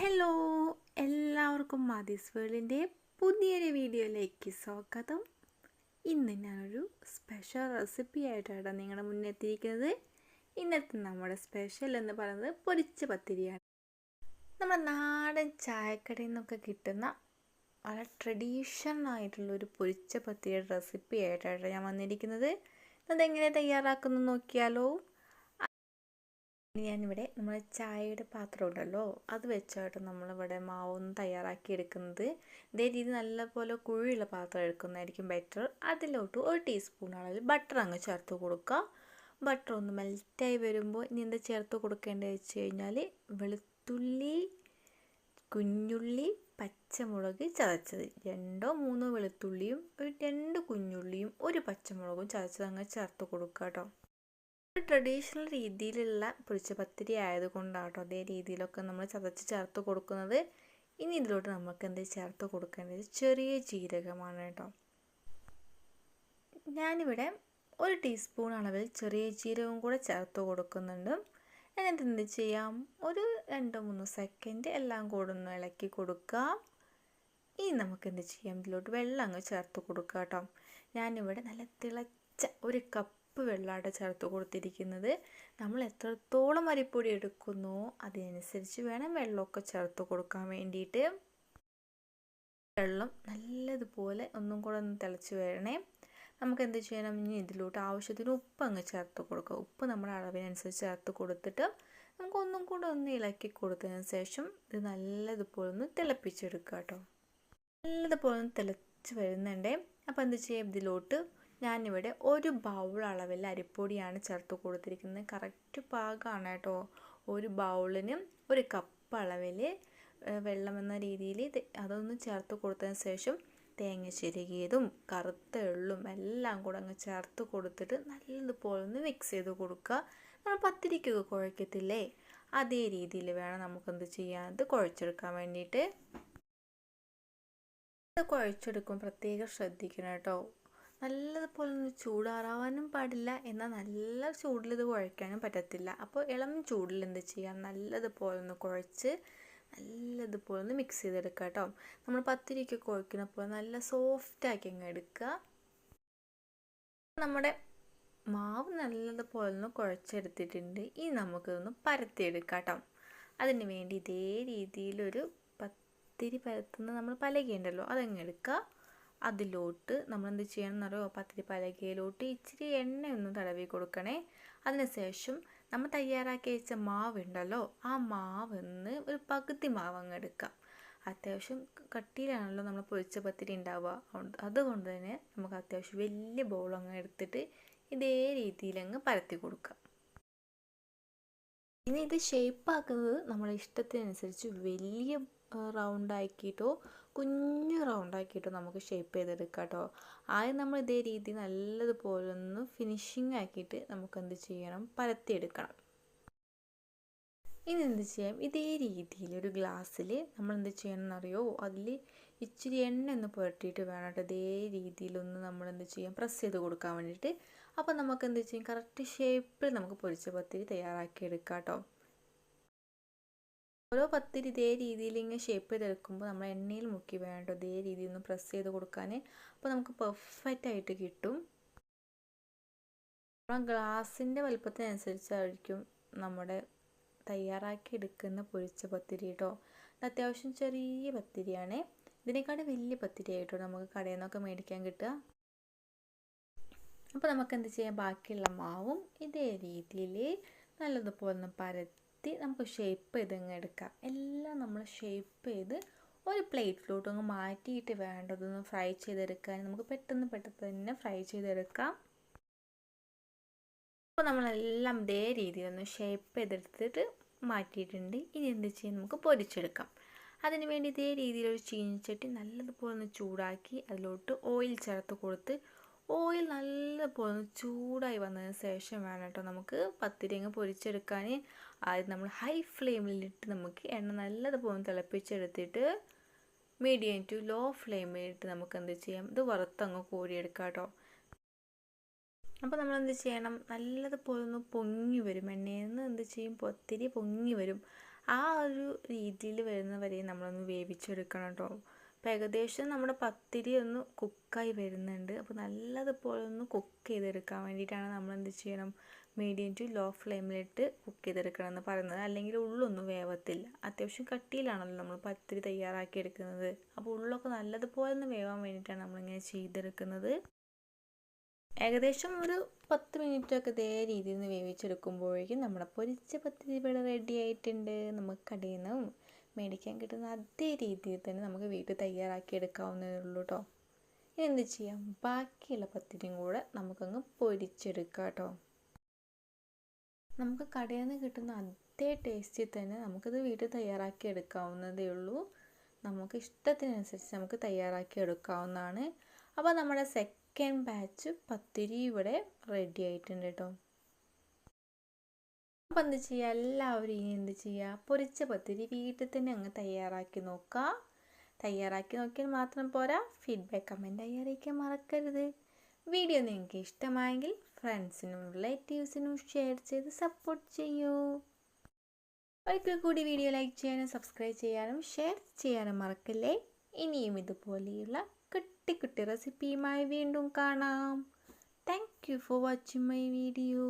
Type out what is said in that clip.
Hello എല്ലാവർക്കും മാതീസ് വേൾഡിന്റെ പുതിയൊരു വീഡിയോയിലേക്ക് സ്വാഗതം. ഇന്ന് ഞാനൊരു സ്പെഷ്യൽ റെസിപ്പി ആയിട്ടാണ് നിങ്ങളുടെ മുന്നെത്തിയിരിക്കുന്നത് ഇന്നത്തെ നമ്മുടെ സ്പെഷ്യൽ എന്ന് പറയുന്നത് പൊരിച്ച പത്തിരിയാണ്. നമ്മുടെ നാടൻ ചായക്കടയിൽ നിന്നൊക്കെ കിട്ടുന്ന വളരെ ട്രഡീഷണൽ ആയിട്ടുള്ള ഒരു പൊരിച്ച പത്തിരിയുടെ റെസിപ്പി ആയിട്ടാണ് ഞാൻ വന്നിരിക്കുന്നത്. അതെങ്ങനെ തയ്യാറാക്കുന്നു നോക്കിയാലോ? ഞാനിവിടെ നമ്മൾ ചായയുടെ പാത്രം ഉണ്ടല്ലോ അത് വെച്ചായിട്ട് നമ്മളിവിടെ മാവൊന്ന് തയ്യാറാക്കി എടുക്കുന്നത്. ഇതേ രീതി നല്ലപോലെ കുഴിയുള്ള പാത്രം എടുക്കുന്നതായിരിക്കും ബെറ്റർ അതിലോട്ട് ഒരു ടീസ്പൂൺ അളവിൽ ബട്ടർ അങ്ങ് ചേർത്ത് കൊടുക്കുക. ബട്ടർ ഒന്ന് മെൽറ്റായി വരുമ്പോൾ ഇനി എന്താ ചേർത്ത് കൊടുക്കേണ്ടത് വെച്ച് കഴിഞ്ഞാൽ വെളുത്തുള്ളി കുഞ്ഞുള്ളി പച്ചമുളക് ചതച്ചത്. രണ്ടോ മൂന്നോ വെളുത്തുള്ളിയും ഒരു രണ്ട് കുഞ്ഞുള്ളിയും ഒരു പച്ചമുളകും ചതച്ചത് അങ്ങ് ചേർത്ത് കൊടുക്കുക കേട്ടോ ട്രഡീഷണൽ രീതിയിലുള്ള പൊരിച്ച പത്തിരി ആയതുകൊണ്ടാണ് കേട്ടോ അതേ രീതിയിലൊക്കെ നമ്മൾ ചതച്ച് ചേർത്ത് കൊടുക്കുന്നത്. ഇനി ഇതിലോട്ട് നമുക്ക് എന്ത് ചേർത്ത് കൊടുക്കേണ്ടത്? ചെറിയ ജീരകമാണ് കേട്ടോ. ഞാനിവിടെ ഒരു ടീസ്പൂൺ അളവിൽ ചെറിയ ജീരകം കൂടെ ചേർത്ത് കൊടുക്കുന്നുണ്ട്. എന്നിട്ട് എന്ത് ചെയ്യാം? ഒരു രണ്ട് മൂന്ന് സെക്കൻഡ് എല്ലാം കൂടെ ഒന്ന് ഇളക്കി കൊടുക്കാം. ഇനി നമുക്ക് എന്ത് ചെയ്യാം? ഇതിലോട്ട് വെള്ളം അങ്ങ് ചേർത്ത് കൊടുക്കുക കേട്ടോ. ഞാനിവിടെ നല്ല തിളച്ച ഒരു കപ്പ് കപ്പ് വെള്ളമാണ് ചേർത്ത് കൊടുത്തിരിക്കുന്നത്. നമ്മൾ എത്രത്തോളം അരിപ്പൊടി എടുക്കുന്നു അതിനനുസരിച്ച് വേണം വെള്ളമൊക്കെ ചേർത്ത് കൊടുക്കാൻ വേണ്ടിയിട്ട്. വെള്ളം നല്ലതുപോലെ ഒന്നും കൂടെ ഒന്ന് തിളച്ച് വരണേ. നമുക്ക് എന്ത് ചെയ്യണം? ഇനി ഇതിലോട്ട് ആവശ്യത്തിന് ഉപ്പ് അങ്ങ് ചേർത്ത് കൊടുക്കുക. ഉപ്പ് നമ്മുടെ അളവിനനുസരിച്ച് ചേർത്ത് കൊടുത്തിട്ട് നമുക്ക് ഒന്നും കൂടെ ഒന്ന് ഇളക്കി കൊടുത്തതിന് ശേഷം ഇത് നല്ലതുപോലെ ഒന്ന് തിളപ്പിച്ചെടുക്കുക കേട്ടോ. നല്ലതുപോലെ ഒന്ന് തിളച്ച് വരുന്നുണ്ടേ. അപ്പോൾ എന്ത് ചെയ്യാം? ഇതിലോട്ട് ഞാനിവിടെ ഒരു ബൗൾ അളവിൽ അരിപ്പൊടിയാണ് ചേർത്ത് കൊടുത്തിരിക്കുന്നത്. കറക്റ്റ് പാകമാണ് കേട്ടോ. ഒരു ബൗളിന് ഒരു കപ്പ് അളവിൽ വെള്ളം എന്ന രീതിയിൽ അതൊന്ന് ചേർത്ത് കൊടുത്തതിന് ശേഷം തേങ്ങ ചിരകിയതും കറുത്ത എള്ളും എല്ലാം കൂടെ അങ്ങ് ചേർത്ത് കൊടുത്തിട്ട് നല്ലതുപോലെ ഒന്ന് മിക്സ് ചെയ്ത് കൊടുക്കുക. നമ്മൾ പത്തിരിക്കുക കുഴക്കത്തില്ലേ? അതേ രീതിയിൽ വേണം നമുക്കെന്ത് ചെയ്യാൻ. ഇത് കുഴച്ചെടുക്കാൻ വേണ്ടിയിട്ട്. കുഴച്ചെടുക്കും പ്രത്യേകം ശ്രദ്ധിക്കണം കേട്ടോ. നല്ലതുപോലെ ഒന്ന് ചൂടാറാവാനും പാടില്ല. എന്നാൽ നല്ല ചൂടിൽ ഇത് കുഴയ്ക്കാനും പറ്റത്തില്ല. അപ്പോൾ ഇളം ചൂടിൽ എന്ത് ചെയ്യാം? നല്ലതുപോലെ ഒന്ന് കുഴച്ച് നല്ലതുപോലെ ഒന്ന് മിക്സ് ചെയ്തെടുക്കുക കേട്ടോ. നമ്മൾ പത്തിരിക്ക് കുഴക്കുന്ന പോലെ നല്ല സോഫ്റ്റാക്കി അങ്ങ് എടുക്കുക. നമ്മുടെ മാവ് നല്ലതുപോലെ ഒന്ന് കുഴച്ചെടുത്തിട്ടുണ്ട്. ഇനി നമുക്കിതൊന്ന് പരത്തിയെടുക്കാം കേട്ടോ. അതിന് വേണ്ടി ഇതേ രീതിയിലൊരു പത്തിരി പരത്തുന്ന നമ്മൾ പലകയുണ്ടല്ലോ അതങ്ങ് എടുക്കുക. അതിലോട്ട് നമ്മൾ എന്ത് ചെയ്യണമെന്നറിയോ പത്തിരി പലകയിലോട്ട് ഇച്ചിരി എണ്ണ ഒന്ന് തടവി കൊടുക്കണേ. അതിനുശേഷം നമ്മൾ തയ്യാറാക്കി വെച്ച മാവുണ്ടല്ലോ ആ മാവെന്ന് ഒരു പകുതി മാവ് അങ്ങ് എടുക്കാം. അത്യാവശ്യം കട്ടിയിലാണല്ലോ നമ്മൾ പൊരിച്ച പത്തിരി ഉണ്ടാവുക. അതുകൊണ്ട് തന്നെ നമുക്ക് അത്യാവശ്യം വലിയ ബോൾ അങ്ങ് എടുത്തിട്ട് ഇതേ രീതിയിൽ അങ്ങ് പരത്തി കൊടുക്കാം. ഇനി ഇത് ഷേപ്പാക്കുന്നത് നമ്മുടെ ഇഷ്ടത്തിനനുസരിച്ച് വലിയ റൗണ്ട് ആക്കിയിട്ടോ കുഞ്ഞു റൗണ്ട് ആക്കിയിട്ടോ നമുക്ക് ഷേപ്പ് ചെയ്തെടുക്കാം കേട്ടോ. ആദ്യം നമ്മൾ ഇതേ രീതി നല്ലതുപോലെ ഒന്ന് ഫിനിഷിംഗ് ആക്കിയിട്ട് നമുക്ക് എന്ത് ചെയ്യണം? പരത്തിയെടുക്കണം. ഇനി എന്ത് ചെയ്യാം? ഇതേ രീതിയിൽ ഒരു ഗ്ലാസ്സിൽ നമ്മൾ എന്ത് ചെയ്യണം എന്നറിയോ അതിൽ ഇച്ചിരി എണ്ണ ഒന്ന് പുരട്ടിയിട്ട് വേണം കേട്ടോ. ഇതേ രീതിയിലൊന്ന് നമ്മൾ എന്ത് ചെയ്യാം? പ്രസ് ചെയ്ത് കൊടുക്കാൻ വേണ്ടിയിട്ട്. അപ്പോൾ നമുക്ക് എന്ത് ചെയ്യാം? കറക്റ്റ് ഷേപ്പിൽ നമുക്ക് പൊരിച്ച പത്തിരി തയ്യാറാക്കി എടുക്കാം കേട്ടോ. ഓരോ പത്തിരി ഇതേ രീതിയിൽ ഇങ്ങനെ ഷേപ്പ് ചെയ്തെടുക്കുമ്പോൾ നമ്മൾ എണ്ണയിൽ മുക്കി വേണ്ട ഇതേ രീതിയിൽ ഒന്ന് പ്രസ് ചെയ്ത് കൊടുക്കാൻ അപ്പോൾ നമുക്ക് പെർഫെക്റ്റ് ആയിട്ട് കിട്ടും. നമ്മൾ ഗ്ലാസിന്റെ വലുപ്പത്തിനനുസരിച്ചായിരിക്കും നമ്മുടെ തയ്യാറാക്കി എടുക്കുന്ന പൊരിച്ച പത്തിരി കേട്ടോ. അത്യാവശ്യം ചെറിയ പത്തിരിയാണ്. ഇതിനേക്കാളും വലിയ പത്തിരി ആയിട്ടോ നമുക്ക് കടയിൽ നിന്നൊക്കെ മേടിക്കാൻ കിട്ടുക. അപ്പോൾ നമുക്ക് എന്ത് ചെയ്യാം? ബാക്കിയുള്ള മാവും ഇതേ രീതിയിൽ നല്ലതുപോലെ ഒന്ന് പരത്തി നമുക്ക് ഷേപ്പ് ചെയ്ത് അങ്ങ് എടുക്കാം. എല്ലാം നമ്മൾ ഷേപ്പ് ചെയ്ത് ഒരു പ്ലേറ്റിലോട്ട് അങ്ങ് മാറ്റിയിട്ട് വേണ്ടതൊന്ന് ഫ്രൈ ചെയ്തെടുക്കാൻ നമുക്ക് പെട്ടെന്ന് പെട്ടെന്ന് തന്നെ ഫ്രൈ ചെയ്തെടുക്കാം. അപ്പോൾ നമ്മളെല്ലാം ഇതേ രീതിയിൽ ഒന്ന് ഷേപ്പ് ചെയ്തെടുത്തിട്ട് മാറ്റിയിട്ടുണ്ട്. ഇനി എന്ത് ചെയ്യാൻ നമുക്ക് പൊരിച്ചെടുക്കാം. അതിന് വേണ്ടി ഇതേ രീതിയിൽ ഒരു ചീനിച്ചട്ടി നല്ലതുപോലെ ഒന്ന് ചൂടാക്കി അതിലോട്ട് ഓയിൽ ചേർത്ത് കൊടുത്ത് ഓയിൽ നല്ലപോലെ പോലെ ചൂടായി വന്നതിന് ശേഷം വേണം കേട്ടോ നമുക്ക് പത്തിരിങ്ങ പൊരിച്ചെടുക്കാൻ ആദ്യം നമ്മൾ ഹൈ ഫ്ലെയിമിലിട്ട് നമുക്ക് എണ്ണ നല്ലതുപോലെ തിളപ്പിച്ചെടുത്തിട്ട് മീഡിയം ടു ലോ ഫ്ലെയിമിലിട്ട് നമുക്ക് എന്ത് ചെയ്യാം? ഇത് വറുത്തങ്ങ് കോരിയെടുക്കാം കേട്ടോ. അപ്പോൾ നമ്മൾ എന്ത് ചെയ്യണം? നല്ലതുപോലെ ഒന്ന് പൊങ്ങി വരും. എണ്ണയിൽ നിന്ന് എന്ത് ചെയ്യും? ഒത്തിരി പൊങ്ങി വരും. ആ ഒരു രീതിയിൽ വരുന്നവരെയും നമ്മളൊന്ന് വേവിച്ചെടുക്കണം കേട്ടോ. അപ്പോൾ ഏകദേശം നമ്മുടെ പത്തിരി ഒന്ന് കുക്കായി വരുന്നുണ്ട്. അപ്പോൾ നല്ലതുപോലെ ഒന്ന് കുക്ക് ചെയ്തെടുക്കാൻ വേണ്ടിയിട്ടാണ് നമ്മൾ എന്ത് ചെയ്യണം? മീഡിയം ടു ലോ ഫ്ലെയിമിലിട്ട് കുക്ക് ചെയ്തെടുക്കണം എന്ന് പറയുന്നത്. അല്ലെങ്കിൽ ഉള്ളൊന്നും വേവത്തില്ല. അത്യാവശ്യം കട്ടിയിലാണല്ലോ നമ്മൾ പത്തിരി തയ്യാറാക്കി എടുക്കുന്നത് അപ്പോൾ ഉള്ളൊക്കെ നല്ലതുപോലെ ഒന്ന് വേവാൻ വേണ്ടിയിട്ടാണ് നമ്മളിങ്ങനെ ചെയ്തെടുക്കുന്നത്. ഏകദേശം ഒരു പത്ത് മിനിറ്റൊക്കെ ഇതേ രീതിയിൽ നിന്ന് വേവിച്ചെടുക്കുമ്പോഴേക്കും നമ്മുടെ പൊരിച്ച പത്തിരി ഇവിടെ റെഡി ആയിട്ടുണ്ട്. നമുക്ക് കടയിൽ നിന്നും മേടിക്കാൻ കിട്ടുന്ന അതേ രീതിയിൽ തന്നെ നമുക്ക് വീട്ടിൽ തയ്യാറാക്കി എടുക്കാവുന്നതേ ഉള്ളൂ കേട്ടോ ഇനി എന്ത് ചെയ്യാം? ബാക്കിയുള്ള പത്തിരിയും കൂടെ നമുക്കങ്ങ് പൊരിച്ചെടുക്കാം കേട്ടോ നമുക്ക് കടയിൽ നിന്ന് കിട്ടുന്ന അതേ ടേസ്റ്റിൽ തന്നെ നമുക്കിത് വീട്ടിൽ തയ്യാറാക്കി എടുക്കാവുന്നതേ ഉള്ളൂ. നമുക്ക് ഇഷ്ടത്തിനനുസരിച്ച് നമുക്ക് തയ്യാറാക്കി എടുക്കാവുന്നതാണ്. അപ്പോൾ നമ്മുടെ സെക്കൻഡ് ബാച്ച് പത്തിരി ഇവിടെ റെഡി ആയിട്ടുണ്ട് കേട്ടോ അപ്പോൾ എന്ത് ചെയ്യുക എല്ലാവരും ഇനി എന്ത് ചെയ്യുക പൊരിച്ച പത്തിരി വീട്ടിൽ തന്നെ അങ്ങ് തയ്യാറാക്കി നോക്കുക തയ്യാറാക്കി നോക്കിയാൽ മാത്രം പോരാ. ഫീഡ്ബാക്ക് കമന്റായി അറിയിക്കാൻ മറക്കരുത്. വീഡിയോ നിങ്ങൾക്ക് ഇഷ്ടമായെങ്കിൽ ഫ്രണ്ട്സിനും റിലേറ്റീവ്സിനും ഷെയർ ചെയ്ത് സപ്പോർട്ട് ചെയ്യൂ. ഒരിക്കൽ കൂടി വീഡിയോ ലൈക്ക് ചെയ്യാനും സബ്സ്ക്രൈബ് ചെയ്യാനും ഷെയർ ചെയ്യാനും മറക്കല്ലേ? ഇനിയും ഇതുപോലെയുള്ള കുട്ടി കുട്ടി റെസിപ്പിയുമായി വീണ്ടും കാണാം. Thank you for watching my video